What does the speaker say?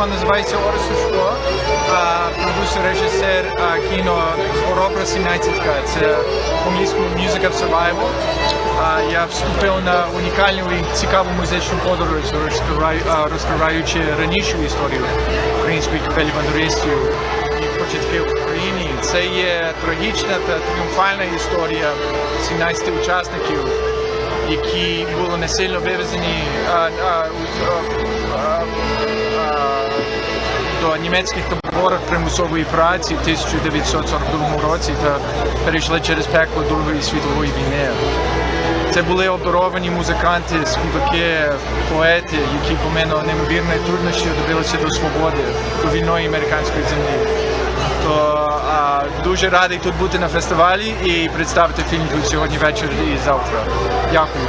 фестиваль називається Орес Сушко, продюсер, режисер а, кіно Хоробра 17 Це по-англійському Music of Survival. Я вступив на унікальну і цікаву музичну подорож, розкриваю- розкриваючи ранішу історію української капелі бандуристів і початки в Україні. Це є трагічна та тріумфальна історія 17 учасників які були вивезені у- а, а, до німецьких таборів примусової праці в 1942 році та перейшли через пекло Другої світової війни. Це були обдаровані музиканти, співаки, поети, які помимо неймовірної труднощі добилися до свободи, до вільної американської землі. То а, дуже радий тут бути на фестивалі і представити фільм тут сьогодні ввечері і завтра. Дякую.